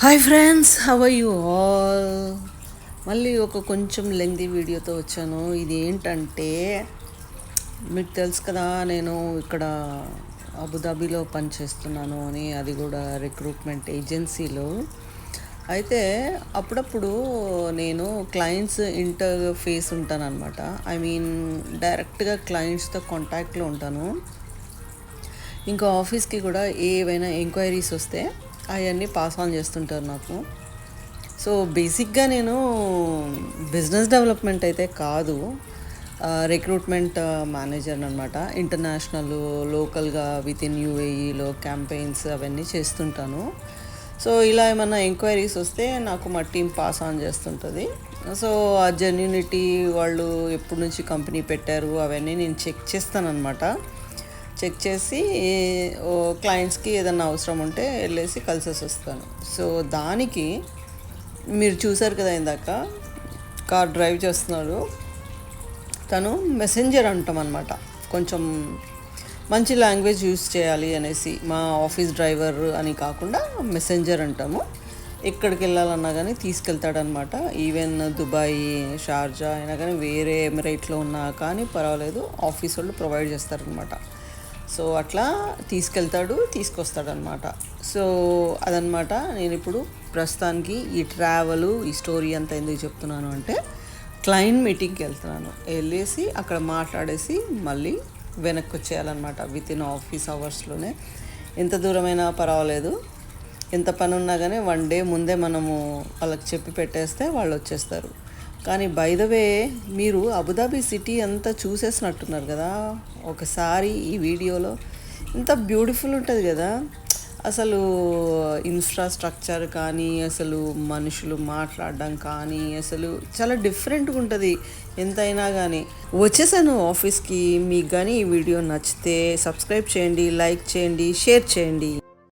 Hi friends how you all మళ్ళీ ఒక కొంచెం లెంగ్దీ వీడియోతో వచ్చాను. ఇది ఏంటంటే మీకు తెలుసు కదా నేను ఇక్కడ అబుదాబీలో పనిచేస్తున్నాను అని అది కూడా రిక్రూట్మెంట్ ఏజెన్సీలో అయితే అప్పుడప్పుడు నేను clients interface I mean డైరెక్ట్గా క్లయింట్స్తో కాంటాక్ట్లో ఉంటాను. ఇంకా ఆఫీస్కి కూడా ఏవైనా ఎంక్వైరీస్ వస్తే అవన్నీ పాస్ ఆన్ చేస్తుంటారు నాకు. సో బేసిక్గా నేను బిజినెస్ డెవలప్మెంట్ అయితే కాదు రిక్రూట్మెంట్ మేనేజర్ అనమాట ఇంటర్నేషనల్ లోకల్గా విత్ ఇన్ యూఏఈలో క్యాంపెయిన్స్ అవన్నీ చేస్తుంటాను. సో ఇలా ఏమన్నా ఎంక్వైరీస్ వస్తే నాకు మా టీం పాస్ ఆన్ చేస్తుంటుంది. సో ఆ జెన్యునిటీ వాళ్ళు ఎప్పటి నుంచి కంపెనీ పెట్టారు అవన్నీ నేను చెక్ చేస్తానన్నమాట. చెక్ చేసి క్లయింట్స్కి ఏదన్నా అవసరం ఉంటే వెళ్ళేసి కలిసేసి వస్తాను. సో దానికి మీరు చూసారు కదా ఇందాక కార్ డ్రైవ్ చేస్తున్నాడు. తను మెసెంజర్ అంటాం అనమాట కొంచెం మంచి లాంగ్వేజ్ యూస్ చేయాలి అనేసి మా ఆఫీస్ డ్రైవర్ అని కాకుండా మెసెంజర్ అంటాము. ఎక్కడికి వెళ్ళాలన్నా కానీ తీసుకెళ్తాడనమాట ఈవెన్ దుబాయ్ షార్జా అయినా కానీ వేరే ఎమిరేట్లో ఉన్నా కానీ పర్వాలేదు ఆఫీస్ వాళ్ళు ప్రొవైడ్ చేస్తారనమాట సో అట్లా తీసుకెళ్తాడు తీసుకొస్తాడు అనమాట సో అదనమాట నేను ఇప్పుడు ప్రస్తుతానికి ఈ ట్రావెల్ ఈ స్టోరీ అంతా ఎందుకు చెప్తున్నాను అంటే క్లయింట్ మీటింగ్కి వెళ్తున్నాను. వెళ్ళేసి అక్కడ మాట్లాడేసి మళ్ళీ వెనక్కి వచ్చేయాలన్నమాట విత్ ఇన్ ఆఫీస్ అవర్స్లోనే. ఎంత దూరమైనా పర్వాలేదు. ఎంత పని ఉన్నా కానీ వన్ డే ముందే మనము వాళ్ళకి చెప్పి పెట్టేస్తే వాళ్ళు వచ్చేస్తారు. కానీ బై ద వే మీరు అబుదాబి సిటీ అంతా చూసేసినట్టున్నారు కదా. ఒకసారి ఈ వీడియోలో ఇంత బ్యూటిఫుల్ ఉంటుంది కదా. అసలు ఇన్ఫ్రాస్ట్రక్చర్ కానీ అసలు మనుషులు మాట్లాడడం కానీ అసలు చాలా డిఫరెంట్గా ఉంటుంది. ఎంతైనా కానీ వచ్చేసాను ఆఫీస్కి మీకు కానీ ఈ వీడియో నచ్చితే సబ్స్క్రైబ్ చేయండి లైక్ చేయండి షేర్ చేయండి.